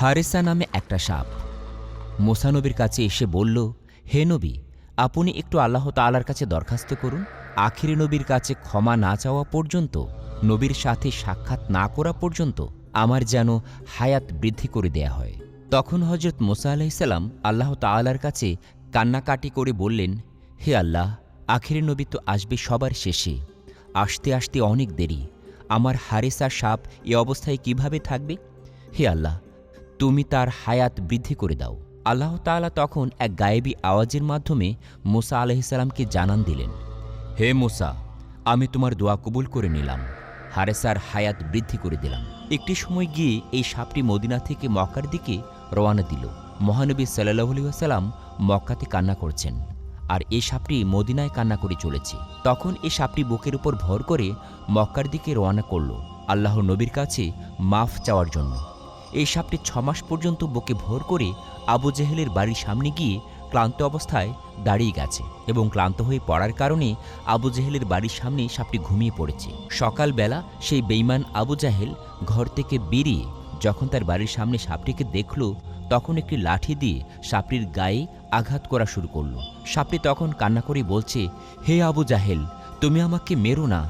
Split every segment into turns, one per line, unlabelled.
হারেসা নামে একটা সাপ। মোসানবীর কাছে এসে বলল, হে নবী, আপনি একটু আল্লাহ তাআলার কাছে দরখাস্ত করুন। আখিরি নবীর কাছে ক্ষমা না চাওয়া পর্যন্ত, নবীর সাথে সাক্ষাৎ না করা পর্যন্ত আমার যেন হায়াত বৃদ্ধি করে দেয়া হয়। তখন হজরত মোসা আলাইসাল্লাম আল্লাহ তাআলার কাছে কান্নাকাটি করে বললেন, হে আল্লাহ, আখিরি নবী তো আসবে সবার শেষে। আসতে আসতে অনেক দেরি। আমার হারেসা সাপ এ অবস্থায় কীভাবে থাকবে? হে আল্লাহ তুমি তার হায়াত বৃদ্ধি করে দাও। আল্লাহ তাআলা তখন এক গায়েবী আওয়াজের মাধ্যমে মোসা আলহিসাল্লামকে জানান দিলেন, হে মোসা, আমি তোমার দোয়া কবুল করে নিলাম। হারেসার হায়াত বৃদ্ধি করে দিলাম। একটি সময় গিয়ে এই সাপটি মদিনা থেকে মক্কার দিকে রওয়ানা দিল। মহানবী সাল্লাহ আসাল্লাম মক্কাতে কান্না করছেন, আর এই সাপটি মদিনায় কান্না করে চলেছে। তখন এই সাপটি বুকের উপর ভর করে মক্কার দিকে রওনা করল আল্লাহ নবীর কাছে মাফ চাওয়ার জন্য। এই সাপটি ছমাস পর্যন্ত বুকে ভর করে আবু জেহেলের বাড়ির সামনে গিয়ে ক্লান্ত অবস্থায় দাঁড়িয়ে গেছে এবং ক্লান্ত হয়ে পড়ার কারণে আবু জেহেলের বাড়ির সামনে সাপটি ঘুমিয়ে পড়েছে। সকালবেলা সেই বেইমান আবু জাহেল ঘর থেকে বেরিয়ে যখন তার বাড়ির সামনে সাপটিকে দেখল, তখন একটি লাঠি দিয়ে সাপটির গায়ে আঘাত করা শুরু করল। সাপটি তখন কান্না করে বলছে, হে আবু জাহেল, তুমি আমাকে মেরো না।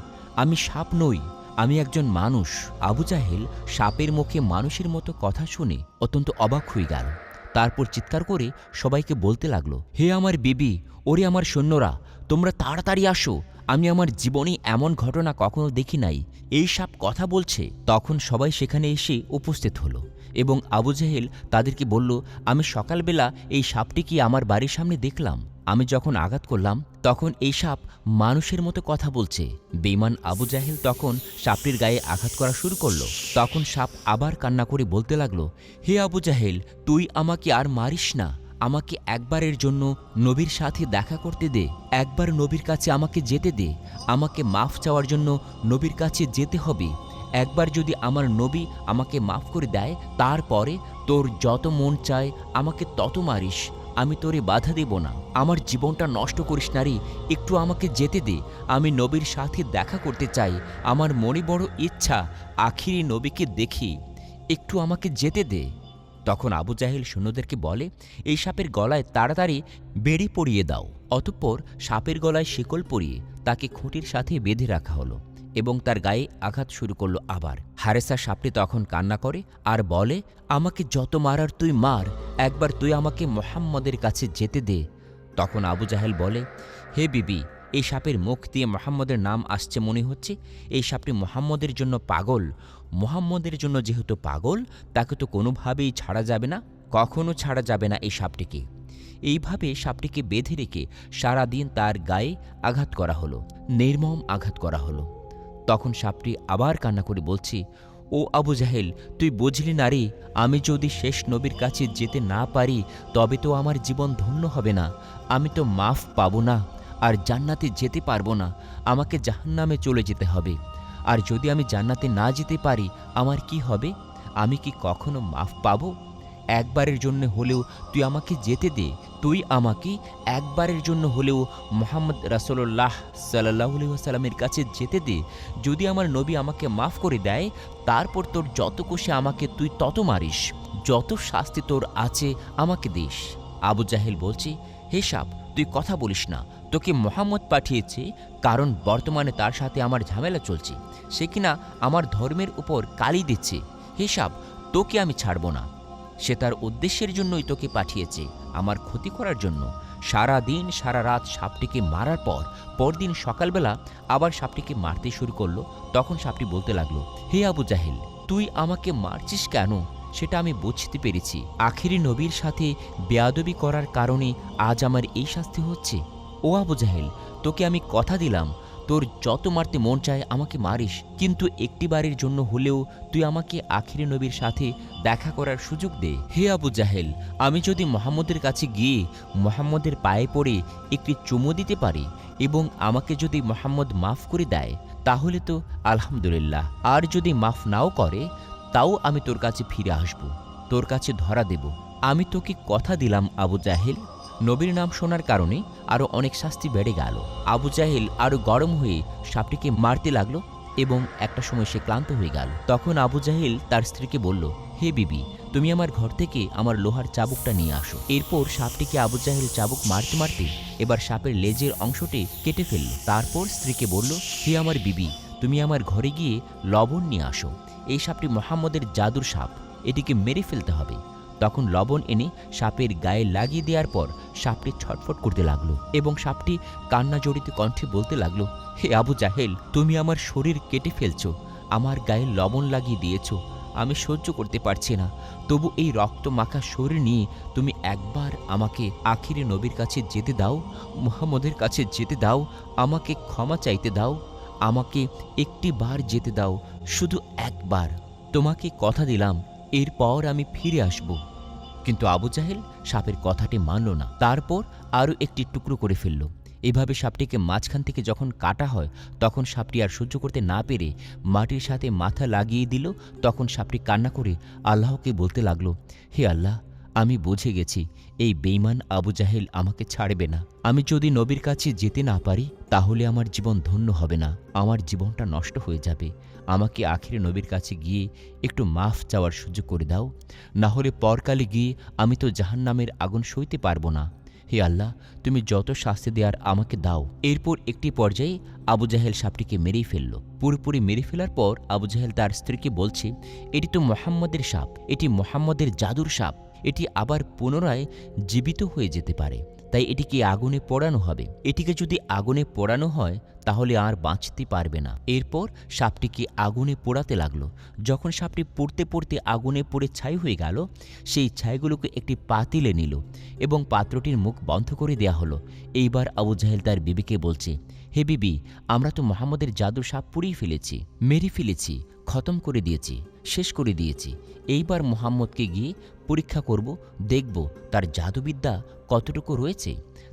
আমি সাপ নই আমি একজন মানুষ। আবু জাহেল সাপের মুখে মানুষের মতো কথা শুনে অত্যন্ত অবাক হয়ে গেল। তারপর চিৎকার করে সবাইকে বলতে লাগল, হে আমার বিবি, ওরে আমার সৈন্যরা, তোমরা তাড়াতাড়ি আসো। আমি আমার জীবনে এমন ঘটনা কখনো দেখি নাই। এই সাপ কথা বলছে। তখন সবাই সেখানে এসে উপস্থিত হলো এবং আবু জাহেল তাদেরকে বলল, আমি সকালবেলা এই সাপটিকে আমার বাড়ির সামনে দেখলাম। আমি যখন আঘাত করলাম, তখন এই সাপ মানুষের মতো কথা বলছে। বেইমান আবু জাহেল তখন সাপটির গায়ে আঘাত করা শুরু করল। তখন সাপ আবার কান্না করে বলতে লাগল, হে আবু জাহেল, তুই আমাকে আর মারিস না। আমাকে একবারের জন্য নবীর সাথে দেখা করতে দে। একবার নবীর কাছে আমাকে যেতে দে। আমাকে মাফ চাওয়ার জন্য নবীর কাছে যেতে হবে। একবার যদি আমার নবী আমাকে মাফ করে দেয়, তারপরে তোর যত মন চায় আমাকে তত মারিস। আমি তোরে বাধা দেব না। আমার জীবনটা নষ্ট করিস না রে একটু আমাকে যেতে দে। আমি নবীর সাথে দেখা করতে চাই। আমার মনে বড় ইচ্ছা আখিরি নবীকে দেখি। একটু আমাকে যেতে দে। তখন আবু জাহেল সৈন্যদেরকে বলে, এই সাপের গলায় তাড়াতাড়ি বেড়ি পরিয়ে দাও। অতঃপর সাপের গলায় শিকল পরিয়ে তাকে খুঁটির সাথে বেঁধে রাখা হলো। এবং তার গায়ে আঘাত শুরু করল আবার। হারেসা সাপটি তখন কান্না করে আর বলে, আমাকে যত মারার তুই মার, একবার তুই আমাকে মোহাম্মদের কাছে যেতে দে। তখন আবু জাহেল বলে, হে বিবি, এই সাপের মুখ দিয়ে মোহাম্মদের নাম আসছে মনে হচ্ছে। এই সাপটি মোহাম্মদের জন্য পাগল। মোহাম্মদের জন্য যেহেতু পাগল, তাকে তো কোনোভাবেই ছাড়া যাবে না, কখনো ছাড়া যাবে না এই সাপটিকে। এইভাবে সাপটিকে বেঁধে রেখে সারাদিন তার গায়ে আঘাত করা হলো, নির্মম আঘাত করা হলো। তখন সাপটি আবার কান্না করে বলছি, ও আবু জাহেল, তুই বুঝলি না রে আমি যদি শেষ নবীর কাছে যেতে না পারি, তবে তো আমার জীবন ধন্য হবে না। আমি তো মাফ পাবো না, আর জান্নাতে যেতে পারব না। আমাকে জাহান্নামে চলে যেতে হবে। আর যদি আমি জান্নাতে না যেতে পারি, আমার কি হবে? আমি কি কখনো মাফ পাবো? একবারের জন্য হলেও তুই আমাকে যেতে দে। তুই আমাকে একবারের জন্য হলেও মোহাম্মদ রাসোল্লাহ সাল্লাহ সাল্লামের কাছে যেতে দে। যদি আমার নবী আমাকে মাফ করে দেয়, তারপর তোর যত কোষে আমাকে তুই তত মারিস। যত শাস্তি তোর আছে, আমাকে দিস। আবু জাহেল বলছি, হে সাপ, তুই কথা বলিস না। তোকে মোহাম্মদ পাঠিয়েছে কারণ বর্তমানে তার সাথে আমার ঝামেলা চলছে। সে কিনা আমার ধর্মের উপর কালি দিচ্ছে। হিসাব তোকে আমি ছাড়ব না। সে তার উদ্দেশ্যের জন্যই তোকে পাঠিয়েছে আমার ক্ষতি করার জন্য। সারা দিন, সারা রাত সাপটিকে মারার পর, পরদিন সকালবেলা আবার সাপটিকে মারতে শুরু করল। তখন সাপটি বলতে লাগল, হে আবু জাহেল, তুই আমাকে মারছিস কেন? সেটা আমি বুঝতে পেরেছি। আখিরি নবীর সাথে বেয়াদবি করার কারণে আজ আমার এই শাস্তি হচ্ছে। ও আবু জাহেল, তোকে আমি কথা দিলাম। তোর যত মারতে মন চায় আমাকে মারিস, কিন্তু একটি একটিবারের জন্য হলেও তুই আমাকে আখিরি নবীর সাথে দেখা করার সুযোগ দে। হে আবু জাহেল, আমি যদি মোহাম্মদের কাছে গিয়ে মোহাম্মদের পায়ে পড়ে একটি চুমু দিতে পারি এবং আমাকে যদি মোহাম্মদ মাফ করে দেয়, তাহলে তো আলহামদুলিল্লাহ। আর যদি মাফ নাও করে, তাও আমি তোর কাছে ফিরে আসব, তোর কাছে ধরা দেব। আমি তোকে কথা দিলাম আবু জাহেল নবীর নাম শোনার কারণে আরও অনেক শাস্তি বেড়ে গেল। আবু জাহেল আরও গরম হয়ে সাপটিকে মারতে লাগল এবং একটা সময় সে ক্লান্ত হয়ে গেল। তখন আবু জাহেল তার স্ত্রীকে বলল, হে বিবি, তুমি আমার ঘর থেকে আমার লোহার চাবুকটা নিয়ে আসো। এরপর সাপটিকে আবু জাহেল চাবুক মারতে মারতে এবার সাপের লেজের অংশটি কেটে ফেলল। তারপর স্ত্রীকে বলল, হে আমার বিবি, তুমি আমার ঘরে গিয়ে লবণ নিয়ে আসো। এই সাপটি মোহাম্মদের জাদুর সাপ। এটিকে মেরে ফেলতে হবে। তখন লবণ এনে সাপের গায়ে লাগিয়ে দেওয়ার পর সাপটি ছটফট করতে লাগল এবং সাপটি কান্না জড়িত কণ্ঠে বলতে লাগল, হে আবু জাহেল, তুমি আমার শরীর কেটে ফেলছো, আমার গায়ে লবণ লাগিয়ে দিয়েছ, আমি সহ্য করতে পারছি না। তবু এই রক্ত মাখা শরীর নিয়ে তুমি একবার আমাকে আখিরে নবীর কাছে যেতে দাও, মুহাম্মদের কাছে যেতে দাও, আমাকে ক্ষমা চাইতে দাও, আমাকে একটি বার যেতে দাও, শুধু একবার। তোমাকে কথা দিলাম এরপর আমি ফিরে আসব। কিন্তু আবু জাহেল সাপের কথাটি মানল না। তারপর আরও একটি টুকরো করে ফেলল। এভাবে সাপটিকে মাঝখান থেকে যখন কাটা হয়, তখন সাপটি আর সহ্য করতে না পেরে মাটির সাথে মাথা লাগিয়ে দিল। তখন সাপটি কান্না করে আল্লাহকে বলতে লাগল, হে আল্লাহ আমি বুঝে গেছি, এই বেইমান আবু জাহেল আমাকে ছাড়বে না। আমি যদি নবীর কাছে যেতে না পারি, তাহলে আমার জীবন ধন্য হবে না। আমার জীবনটা নষ্ট হয়ে যাবে। আমাকে আখিরে নবীর কাছে গিয়ে একটু মাফ চাওয়ার সুযোগ করে দাও। না হলে পরকালে গিয়ে আমি তো জাহান্নামের আগুন সইতে পারব না। হে আল্লাহ, তুমি যত শাস্তি দেওয়ার আমাকে দাও। এরপর একটি পর্যায়ে আবু জাহেল সাপটিকে মেরেই ফেলল। পুরোপুরি মেরে ফেলার পর আবু জাহেল তার স্ত্রীকে বলছে, এটি তো মোহাম্মদের সাপ। এটি মোহাম্মদের জাদুর সাপ। এটি আবার পুনরায় জীবিত হয়ে যেতে পারে। তাই এটিকে আগুনে পোড়ানো হবে। এটিকে যদি আগুনে পোড়ানো হয়, তাহলে আর বাঁচতে পারবে না। এরপর সাপটিকে আগুনে পোড়াতে লাগল। যখন সাপটি পড়তে পড়তে আগুনে পড়ে ছাই হয়ে গেল, সেই ছাইগুলোকে একটি পাতিলে নিল এবং পাত্রটির মুখ বন্ধ করে দেয়া হলো। এইবার আবু জাহেল তার বিবিকে বলছে, হে বিবি, আমরা তো মোহাম্মদের জাদু সাপ পুড়িয়ে ফেলেছি, মেরে ফেলেছি। খতম করে দিয়েছি, শেষ করে দিয়েছি। এইবার মোহাম্মদকে গিয়ে পরীক্ষা করব, দেখব তার জাদুবিদ্যা কতটুকু রয়েছে।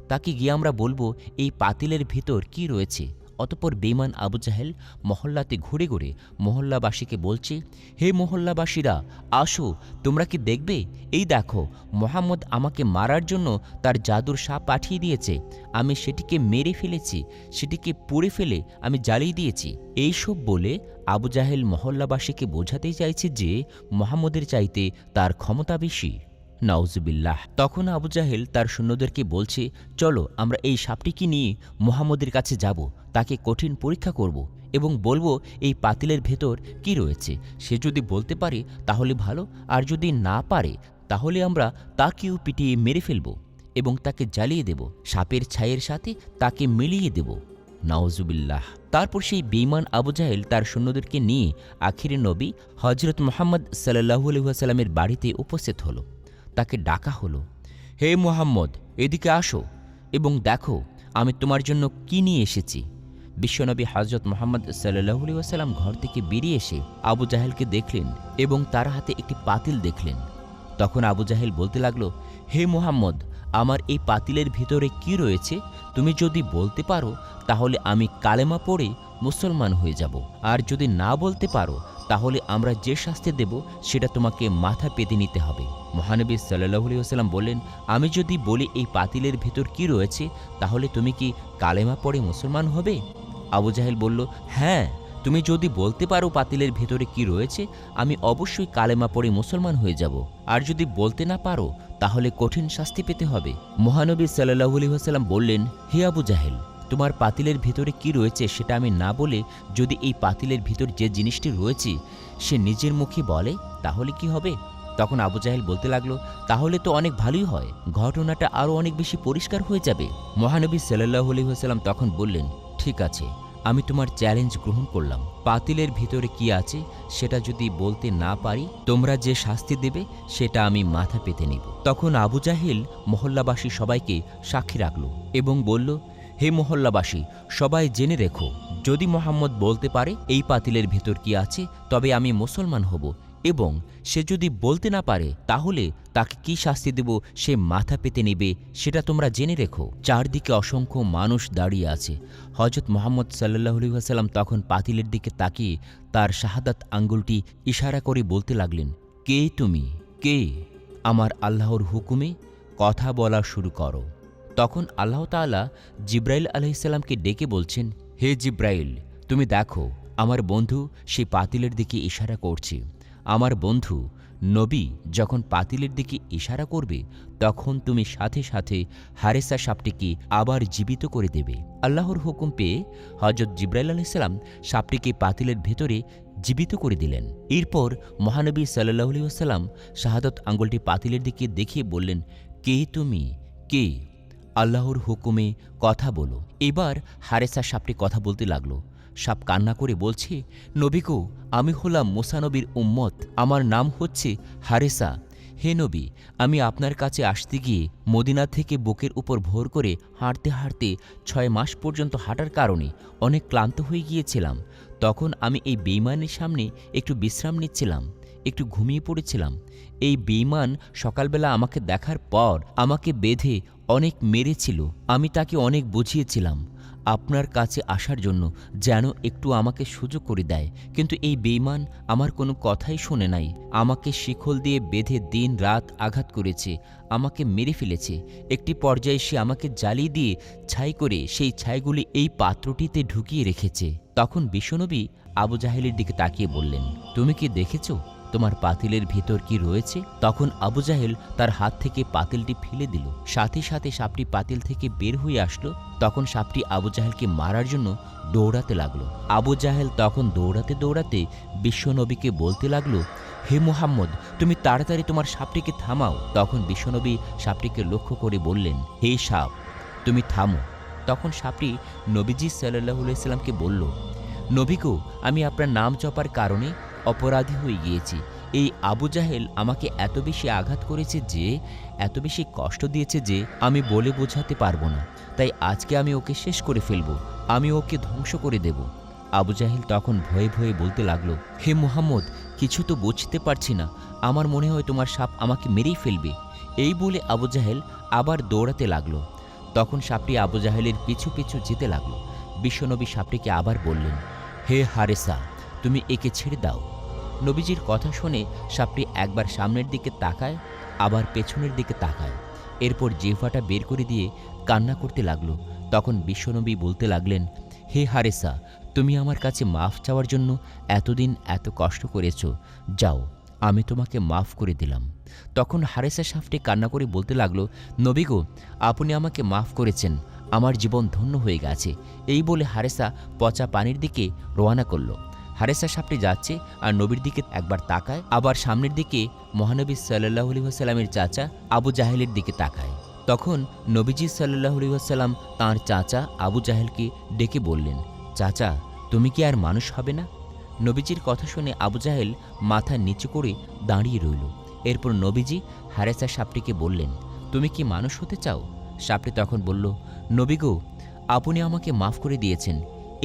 তাকে গিয়ে আমরা বলব, এই পাতিলের ভিতর কি রয়েছে? অতপর বেমান আবু জাহেল মহল্লাতে ঘুরে ঘুরে মহল্লাবাসীকে বলছে, হে মহল্লাবাসীরা, আসো, তোমরা কি দেখবে? এই দেখো, মোহাম্মদ আমাকে মারার জন্য তার জাদুর সাপ পাঠিয়ে দিয়েছে। আমি সেটিকে মেরে ফেলেছি, সেটিকে পুড়ে ফেলে আমি জ্বালিয়ে দিয়েছি। এইসব বলে আবু জাহেল মহল্লাবাসীকে বোঝাতে চাইছে যে, মোহাম্মদের চাইতে তার ক্ষমতা বেশি। নাউজুবিল্লাহ। তখন আবু জাহেল তার সৈন্যদেরকে বলছে, চলো, আমরা এই সাপটিকে নিয়ে মোহাম্মদের কাছে যাব। তাকে কঠিন পরীক্ষা করব এবং বলব, এই পাতিলের ভেতর কি রয়েছে? সে যদি বলতে পারে, তাহলে ভালো, আর যদি না পারে, তাহলে আমরা তাকেও পিটিয়ে মেরে ফেলব এবং তাকে জ্বালিয়ে দেব। সাপের ছাইয়ের সাথে তাকে মিলিয়ে দেব। নাওজুবিল্লাহ। তারপর সেই বেইমান আবু জাহেল তার সৈন্যদেরকে নিয়ে আখিরে নবী হজরত মোহাম্মদ সাল্লাহু আলহামের বাড়িতে উপস্থিত হলো। তাকে ডাকা হলো, হে মোহাম্মদ, এদিকে আসো এবং দেখো, আমি তোমার জন্য কি নিয়ে এসেছি। বিশ্বনবী হজরত মোহাম্মদ সাল্লি ওসাল্লাম ঘর থেকে বেরিয়ে এসে আবু জাহেলকে দেখলেন এবং তার হাতে একটি পাতিল দেখলেন। তখন আবু জাহেল বলতে লাগল, হে মোহাম্মদ, আমার এই পাতিলের ভিতরে কি রয়েছে? তুমি যদি বলতে পারো, তাহলে আমি কালেমা পড়ে মুসলমান হয়ে যাব। আর যদি না বলতে পারো তাহলে আমরা যে শাস্তি দেব, সেটা তোমাকে মাথা পেতে নিতে হবে। মহানবী সাল্লাহ সাল্লাম বললেন, আমি যদি বলি এই পাতিলের ভেতর কি রয়েছে, তাহলে তুমি কি কালেমা পড়ে মুসলমান হবে? আবু জাহেল বলল হ্যাঁ তুমি যদি বলতে পারো পাতিলের ভেতরে কি রয়েছে, আমি অবশ্যই কালেমা পড়ে মুসলমান হয়ে যাব। আর যদি বলতে না পারো, তাহলে কঠিন শাস্তি পেতে হবে। মহানবী সাল্লাহু আলহিহাসাল্লাম বললেন, হে আবু জাহেল তোমার পাতিলের ভিতরে কি রয়েছে সেটা আমি না বলে যদি এই পাতিলের ভিতর যে জিনিসটি রয়েছে সে নিজের মুখে বলে, তাহলে কি হবে? তখন আবু জাহেল বলতে লাগল, তাহলে তো অনেক ভালোই হয়, ঘটনাটা আরও অনেক বেশি পরিষ্কার হয়ে যাবে। মহানবী সাল্লাহ আলী আলহিহাসাল্লাম তখন বললেন, ঠিক আছে, আমি তোমার চ্যালেঞ্জ গ্রহণ করলাম। পাতিলের ভিতরে কি আছে সেটা যদি বলতে না পারি, তোমরা যে শাস্তি দেবে সেটা আমি মাথা পেতে নিব। তখন আবু জাহিল মহল্লাবাসী সবাইকে সাক্ষী রাখল এবং বলল হে মহল্লাবাসী, সবাই জেনে রেখো, যদি মোহাম্মদ বলতে পারে এই পাতিলের ভেতর কি আছে, তবে আমি মুসলমান হব, এবং সে যদি বলতে না পারে, তাহলে তাকে কি শাস্তি দেব, সে মাথা পেতে নেবে, সেটা তোমরা জেনে রেখো। চারদিকে অসংখ্য মানুষ দাঁড়িয়ে আছে। হজরত মোহাম্মদ সাল্লাহ আসাল্লাম তখন পাতিলের দিকে তাকিয়ে তার শাহাদাত আঙ্গুলটি ইশারা করে বলতে লাগলেন, কে তুমি? কে? আমার আল্লাহর হুকুমে কথা বলা শুরু করো। তখন আল্লাহ তাআলা জিব্রাইল আলহিসাল্লামকে ডেকে বলছেন, হে জিব্রাইল, তুমি দেখো, আমার বন্ধু সেই পাতিলের দিকে ইশারা করছে। আমার বন্ধু, নবী যখন পাতিলের দিকে ইশারা করবে, তখন তুমি সাথে সাথে হারেসা সাপটিকে আবার জীবিত করে দেবে। আল্লাহর হুকুম পেয়ে হজরত জিব্রাইল আলাইসাল্লাম সাপটিকে পাতিলের ভেতরে জীবিত করে দিলেন। এরপর মহানবী সাল্লাহ আলিয়াল্লাম শাহাদত আঙ্গুলটি পাতিলের দিকে দেখিয়ে বললেন, কে তুমি? কে? আল্লাহর হুকুমে কথা বলো। এবার হারেসা সাপটি কথা বলতে লাগল। সাপ কান্না করে বলছে নবীগো আমি হলাম মোসানবীর উম্মত। আমার নাম হচ্ছে হারেসা। হে নবী, আমি আপনার কাছে আসতে গিয়ে মদিনা থেকে বুকের উপর ভোর করে হাঁটতে হাঁটতে ছয় মাস পর্যন্ত হাঁটার কারণে অনেক ক্লান্ত হয়ে গিয়েছিলাম। তখন আমি এই বেইমানের সামনে একটু বিশ্রাম নিচ্ছিলাম, একটু ঘুমিয়ে পড়েছিলাম। এই বেইমান সকালবেলা আমাকে দেখার পর আমাকে বেঁধে অনেক মেরেছিল, আমি তাকে অনেক বুঝিয়েছিলাম। আপনার কাছে আসার জন্য যেন একটু আমাকে সুযোগ করে দেয়, কিন্তু এই বেইমান আমার কোনো কথাই শোনে নাই। আমাকে শিখল দিয়ে বেঁধে দিন রাত আঘাত করেছে, আমাকে মেরে ফেলেছে। একটি পর্যায়ে সে আমাকে জ্বালিয়ে দিয়ে ছাই করে সেই ছাইগুলি এই পাত্রটিতে ঢুকিয়ে রেখেছে। তখন বিশ্বনবী আবু জাহেলের দিকে তাকিয়ে বললেন, তুমি কি দেখেছ? তোমার পাতিলের ভেতর কি রয়েছে? তখন আবু জাহেল তার হাত থেকে পাতিলটি ফেলে দিল। সাথে সাথে সাপটি পাতিল থেকে বের হয়ে আসলো। তখন সাপটি আবু জাহেলকে মারার জন্য দৌড়াতে লাগল। আবু জাহেল তখন দৌড়াতে দৌড়াতে বিশ্বনবীকে বলতে লাগল, হে মুহাম্মদ, তুমি তাড়াতাড়ি তোমার সাপটিকে থামাও। তখন বিশ্বনবী সাপটিকে লক্ষ্য করে বললেন, হে সাপ, তুমি থামো। তখন সাপটি নবীজি সাল্লাহ সাল্লামকে বলল নবীগো আমি আপনার নাম জপার কারণে অপরাধী হয়ে গিয়েছি। এই আবু জাহেল আমাকে এত বেশি আঘাত করেছে যে, এত বেশি কষ্ট দিয়েছে যে, আমি বলে বোঝাতে পারব না। তাই আজকে আমি ওকে শেষ করে ফেলব। আমি ওকে ধ্বংস করে দেব। আবু জাহেল তখন ভয়ে ভয়ে বলতে লাগল, হে মুহাম্মদ, কিছু তো বুঝতে পারছি না। আমার মনে হয় তোমার সাপ আমাকে মেরেই ফেলবে। এই বলে আবু জাহেল আবার দৌড়াতে লাগল। তখন সাপটি আবু জাহেলের পিছু পিছু যেতে লাগল। বিশ্বনবী সাপটিকে আবার বললেন, হে হারেসা, তুমি একে ছেড়ে দাও। নবীজির কথা শুনে সাপটি একবার সামনের দিকে তাকায়, আবার পেছনের দিকে তাকায়। এরপর জিহ্বাটা বের করে দিয়ে কান্না করতে লাগল। তখন বিশ্বনবী বলতে লাগলেন, হে হারেসা, তুমি আমার কাছে মাফ চাওয়ার জন্য এতদিন এত কষ্ট করেছ। যাও, আমি তোমাকে মাফ করে দিলাম। তখন হারেসা সাপটি কান্না করে বলতে লাগল নবীগো আপনি আমাকে মাফ করেছেন। আমার জীবন ধন্য হয়ে গেছে। এই বলে হারেসা পচা পানির দিকে রওনা করল। হারেসা সাপটি যাচ্ছে আর নবীর দিকে একবার তাকায়, আবার সামনের দিকে মহানবী সাল্লাহ আলী সাল্লামের চাচা আবু জাহেলের দিকে তাকায়। তখন নবীজি সাল্লাহ আলী সাল্লাম তাঁর চাচা আবু জাহেলকে ডেকে বললেন, চাচা, তুমি কি আর মানুষ হবে না? নবীজির কথা শুনে আবু জাহেল মাথা নিচু করে দাঁড়িয়ে রইল। এরপর নবীজি হারেসা সাপটিকে বললেন, তুমি কি মানুষ হতে চাও? সাপটি তখন বলল নবীগো আপনি আমাকে মাফ করে দিয়েছেন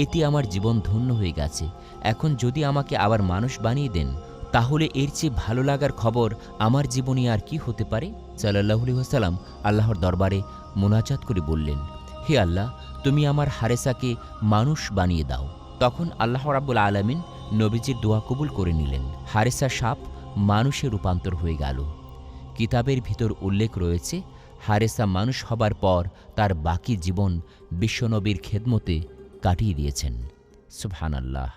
এতে আমার জীবন ধন্য হয়ে গেছে। এখন যদি আমাকে আবার মানুষ বানিয়ে দেন, তাহলে এর চেয়ে ভালো লাগার খবর আমার জীবনে আর কি হতে পারে? সাল্লাহুলি হাসালাম আল্লাহর দরবারে মোনাজাত করে বললেন, হে আল্লাহ, তুমি আমার হারেসাকে মানুষ বানিয়ে দাও। তখন আল্লাহ রাব্বুল আলমিন নবীজির দোয়া কবুল করে নিলেন। হারেসা সাপ মানুষে রূপান্তর হয়ে গেল। কিতাবের ভিতর উল্লেখ রয়েছে, হারেসা মানুষ হবার পর তার বাকি জীবন বিশ্বনবীর খেদমতে কাটিয়ে দিয়েছেন। সুবহান আল্লাহ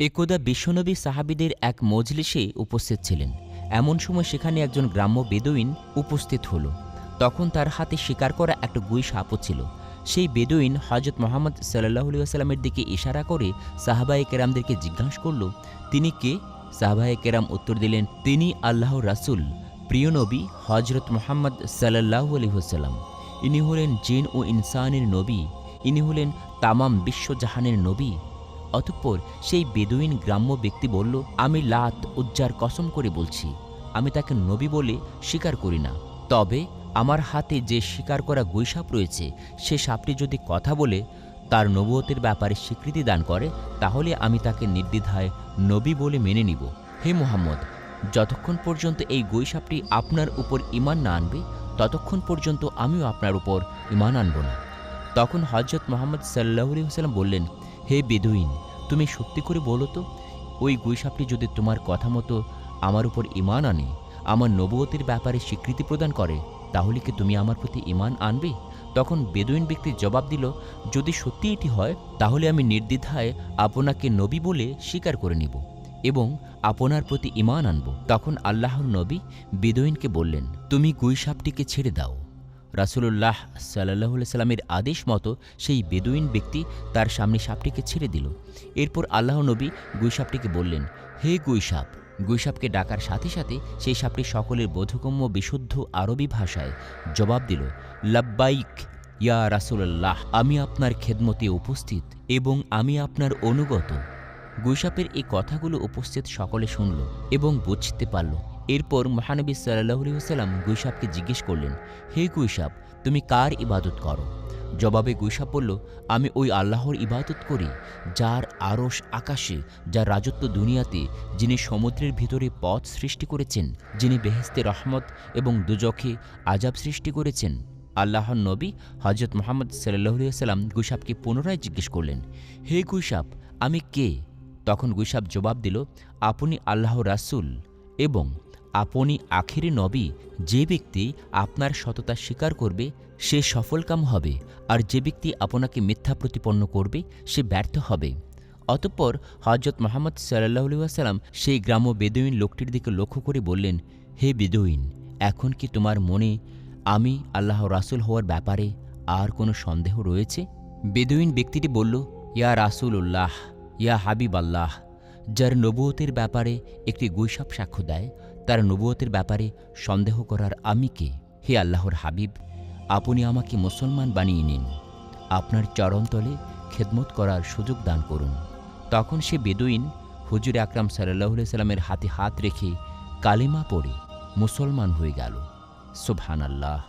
একদা বিশ্বনবী সাহাবিদের এক মজলিসে উপস্থিত ছিলেন। এমন সময় সেখানে একজন গ্রাম্য বেদুইন উপস্থিত হলো। তখন তার হাতে শিকার করা একটা গুই সাপও ছিল। সেই বেদুইন হজরত মোহাম্মদ সাল্লাহ সাল্লামের দিকে ইশারা করে সাহাবাই কেরামদেরকে জিজ্ঞাসা করল, তিনি কে? সাহাবাই কেরাম উত্তর দিলেন, তিনি আল্লাহ রাসুল, প্রিয় নবী হজরত মোহাম্মদ সাল্লাহ আলহিহসাল্লাম ইনি হলেন জিন ও ইনসানের নবী। ইনি হলেন তামাম বিশ্বজাহানের নবী। অতঃপর সেই বেদুইন গ্রাম্য ব্যক্তি বলল, আমি লাত উজ্জার কসম করে বলছি, আমি তাকে নবী বলে স্বীকার করি না। তবে আমার হাতে যে স্বীকার করা গৈসাপ রয়েছে, সে সাপটি যদি কথা বলে, তার নবুয়তের ব্যাপারে স্বীকৃতি দান করে, তাহলে আমি তাকে নির্দ্বিধায় নবী বলে মেনে নিব। হে মোহাম্মদ, যতক্ষণ পর্যন্ত এই গৈসাপটি আপনার উপর ইমান না আনবে, ততক্ষণ পর্যন্ত আমিও আপনার উপর ইমান আনব না। তখন হজরত মোহাম্মদ সাল্লাহ সাল্লাম বললেন, হে বেদুইন, তুমি সত্যি করে বলো তো, ওই গুইসাপটি যদি তোমার কথা মতো আমার উপর ইমান আনে, আমার নবুয়তির ব্যাপারে স্বীকৃতি প্রদান করে, তাহলে কি তুমি আমার প্রতি ইমান আনবে? তখন বেদুইন ব্যক্তি জবাব দিল, যদি সত্যি এটি হয়, তাহলে আমি নির্দ্বিধায় আপনাকে নবী বলে স্বীকার করে নিব এবং আপনার প্রতি ইমান আনব। তখন আল্লাহর নবী বেদুইনকে বললেন, তুমি গুইসাপটিকে ছেড়ে দাও। রাসুলুল্লাহ সাল্লাহ সাল্লামের আদেশ মতো সেই বেদুইন ব্যক্তি তার সামনে সাপটিকে ছেড়ে দিল। এরপর আল্লাহ নবী গুইসাপটিকে বললেন, হে গুইসাপ, গুইসাপকে ডাকার সাথে সাথে সেই সাপটি সকলের বোধগম্য বিশুদ্ধ আরবি ভাষায় জবাব দিল, লাব্বাইক, ইয়া রাসুলাল্লাহ, আমি আপনার খেদমতে উপস্থিত এবং আমি আপনার অনুগত। গুইসাপের এই কথাগুলো উপস্থিত সকলে শুনল এবং বুঝতে পারল এরপর মহানবী সাল্লাহ সাল্লাম গুইসাপকে জিজ্ঞেস করলেন, হে গুইসাপ তুমি কার ইবাদত করো? জবাবে গুইসাপ বলল, আমি ওই আল্লাহর ইবাদত করি, যার আরশ আকাশে, যার রাজত্ব দুনিয়াতে, যিনি সমুদ্রের ভিতরে পথ সৃষ্টি করেছেন, যিনি বেহেস্তে রহমত এবং দুজখে আজাব সৃষ্টি করেছেন। আল্লাহর নবী হজরত মোহাম্মদ সাল্লাহ সাল্লাম গুইসাপকে পুনরায় জিজ্ঞেস করলেন, হে গুইসাপ আমি কে? তখন গুইসাপ জবাব দিল, আপনি আল্লাহ রাসূল এবং আপনি আখেরি নবী, যে ব্যক্তি আপনার সততা স্বীকার করবে, সে সফলকাম হবে, আর যে ব্যক্তি আপনাকে মিথ্যা প্রতিপন্ন করবে, সে ব্যর্থ হবে। অতঃপর হজরত মোহাম্মদ সাল্লাহ সাল্লাম সেই গ্রাম্য বেদুইন লোকটির দিকে লক্ষ্য করে বললেন, হে বেদুইন, এখন কি তোমার মনে আমি আল্লাহ রাসূল হওয়ার ব্যাপারে আর কোনো সন্দেহ রয়েছে? বেদুইন ব্যক্তিটি বলল, ইয়া রাসূল উল্লাহ ইয়া হাবিব আল্লাহ যার নবুয়তের ব্যাপারে একটি গৈসাপ সাক্ষ্য দেয় তার নবুয়তের ব্যাপারে সন্দেহ করার আমি কে? হে আল্লাহর হাবিব, আপনি আমাকে মুসলমান বানিয়ে নিন। আপনার চরণতলে খেদমত করার সুযোগ দান করুন। তখন সে বেদুইন হুজুর আকরাম সাল্লাহ সাল্লামের হাতে হাত রেখে কালিমা পড়ে মুসলমান হয়ে গেল। সুবহান আল্লাহ